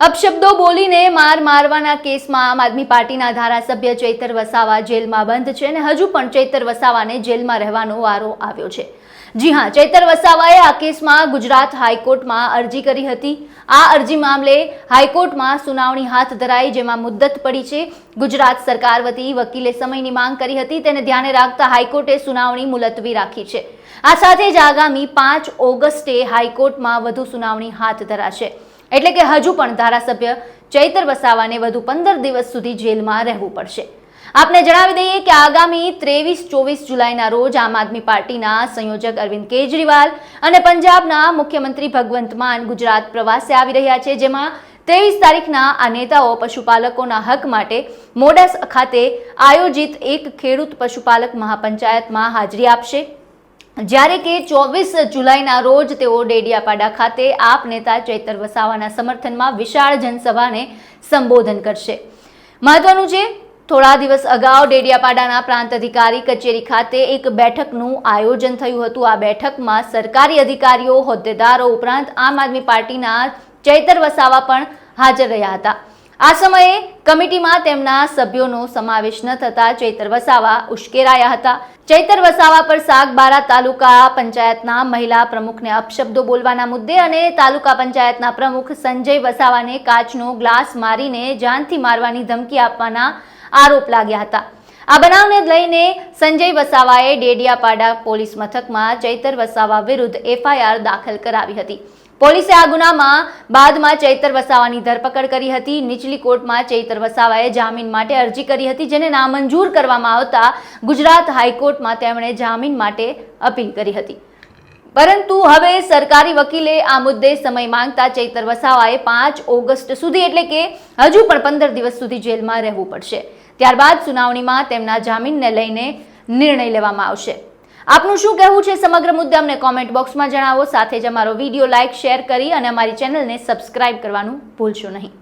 અપશબ્દો બોલીને માર મારવાના કેસમાં આમ આદમી પાર્ટીના ધારાસભ્ય ચૈતર વસાવા જેલમાં બંધ છે અને હજુ પણ ચૈતર વસાવાને જેલમાં રહેવાનો વારો આવ્યો છે. જી હા, ચૈતર વસાવાએ આ કેસમાં ગુજરાત હાઈકોર્ટમાં અરજી કરી હતી. આ અરજી મામલે હાઈકોર્ટમાં સુનાવણી હાથ ધરાઈ જેમાં મુદ્દત પડી છે. ગુજરાત સરકાર વતી વકીલે સમયની માંગ કરી હતી, તેને ધ્યાને રાખતા હાઈકોર્ટે સુનાવણી મુલતવી રાખી છે. આ સાથે જ આગામી પાંચ ઓગસ્ટે હાઈકોર્ટમાં વધુ સુનાવણી હાથ ધરાશે. એટલે કે હજુ પણ ધારાસભ્ય ચૈતર વસાવાને વધુ પંદર દિવસ સુધી જેલમાં રહેવું પડશે. આપને જણાવી દઈએ કે આગામી ત્રેવીસ ચોવીસ જુલાઈના રોજ આમ આદમી પાર્ટીના સંયોજક અરવિંદ કેજરીવાલ અને પંજાબના મુખ્યમંત્રી ભગવંત માન ગુજરાત પ્રવાસે આવી રહ્યા છે, જેમાં ત્રેવીસ તારીખના આ નેતાઓ પશુપાલકોના હક માટે મોડાસ ખાતે આયોજિત એક ખેડૂત પશુપાલક મહાપંચાયતમાં હાજરી આપશે. જ્યારે કે ચોવીસ જુલાઈના રોજ તેઓ ડેડિયાપાડા ખાતે આપ નેતા ચૈતર વસાવાના સમર્થનમાં વિશાળ જનસભાને સંબોધન કરશે. મહત્વનું છે, થોડા દિવસ અગાઉ ડેડિયાપાડાના પ્રાંત અધિકારી કચેરી ખાતે એક બેઠકનું આયોજન થયું હતું. આ બેઠકમાં સરકારી અધિકારીઓ, હોદ્દેદારો ઉપરાંત આમ આદમી પાર્ટીના ચૈતર વસાવા પણ હાજર રહ્યા હતા. આ સમયે કમિટીમાં તેમના સભ્યોનો સમાવેશ ન થતા ચૈતર વસાવા ઉશ્કેરાયા હતા. ચૈતર વસાવા પર સાગબારા તાલુકા પંચાયતના મહિલા પ્રમુખને અપશબ્દો બોલવાના મુદ્દે અને તાલુકા પંચાયતના પ્રમુખ સંજય વસાવાને કાચનો ગ્લાસ મારીને જાનથી મારવાની ધમકી આપવાના આરોપ લાગ્યા હતા. આ બનાવને લઈને સંજય વસાવાએ ડેડિયાપાડા પોલીસ મથકમાં ચૈતર વસાવા વિરુદ્ધ એફઆઈઆર દાખલ કરાવી હતી. પોલીસે આ ગુનામાં બાદમાં ચૈતર વસાવાની ધરપકડ કરી હતી. નીચલી કોર્ટમાં ચૈતર વસાવાએ જામીન માટે અરજી કરી હતી, જેને નામંજૂર કરવામાં આવતા ગુજરાત હાઈકોર્ટમાં તેમણે જામીન માટે અપીલ કરી હતી. પરંતુ હવે સરકારી વકીલે આ મુદ્દે સમય માંગતા ચૈતર વસાવાએ પાંચ ઓગસ્ટ સુધી, એટલે કે હજુ પણ પંદર દિવસ સુધી જેલમાં રહેવું પડશે. ત્યારબાદ સુનાવણીમાં તેમના જામીનને લઈને નિર્ણય લેવામાં આવશે. આપનું શું કહેવું છે સમગ્ર મુદ્દે અમને કોમેન્ટ બોક્સમાં જણાવો. સાથે જ અમારો વીડિયો લાઇક શેર કરી અને અમારી ચેનલને સબસ્ક્રાઇબ કરવાનું ભૂલશો નહીં.